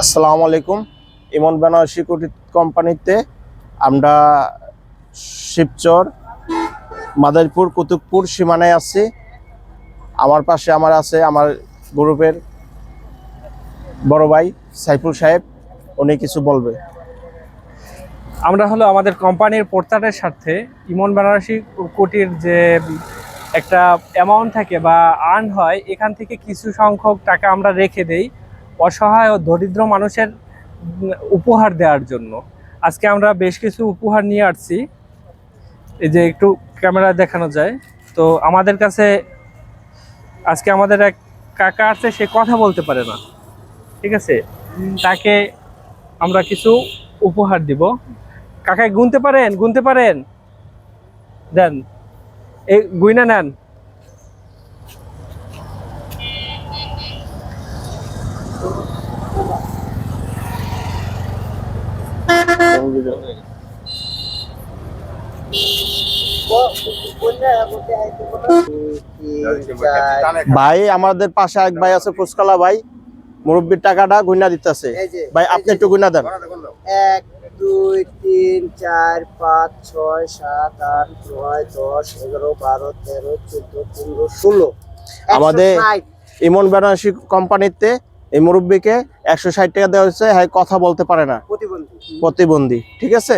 আসসালামু আলাইকুম। ইমন বেনারসি কুটির কোম্পানিতে আমরা শিবচর, মাদারীপুর, কুতুবপুর সীমানায় আছি। আমার পাশে আমার আছে আমার গ্রুপের বড় ভাই সাইফুল সাহেব, উনি কিছু বলবে। আমরা হলো আমাদের কোম্পানির পোর্টারের স্বার্থে ইমন বেনারসি কোটির যে একটা অ্যামাউন্ট থাকে বা আর্ন হয়, এখান থেকে কিছু সংখ্যক টাকা আমরা রেখে দেই। অসহায় ও দরিদ্র মানুষের উপহার দেওয়ার জন্য। আজকে আমরা বেশ কিছু উপহার নিয়ে আসছি। এই যে একটু ক্যামেরা দেখানো যায়। তো আমাদের কাছে আজকে আমাদের এক কাকা আছে, সে কথা বলতে পারে না। ঠিক আছে? তাকে আমরা কিছু উপহার দিব। কাকাই, গুনতে পারেন? গুনতে পারেন? দেন। এই, গুইনা নেন। ভাই আমাদের পাশে এক ভাই আছে ফুসকালা ভাই। মুরব্বীর টাকাটা গুইনা দিতেছে। ভাই আপনি একটু গুইনা দেন। এক দুই তিন চার পাঁচ ছয় সাত আট নয় দশ এগারো বারো তেরো চোদ্দ পনেরো ষোলো। আমাদের- ইমন বেনারসি কোম্পানিতে এই মুরব্বীকে একশো ষাট টাকা দেওয়া হয়েছে হ্যাঁ কথা বলতে পারে না। প্রতিবন্ধী। প্রতিবন্ধী ঠিক আছে?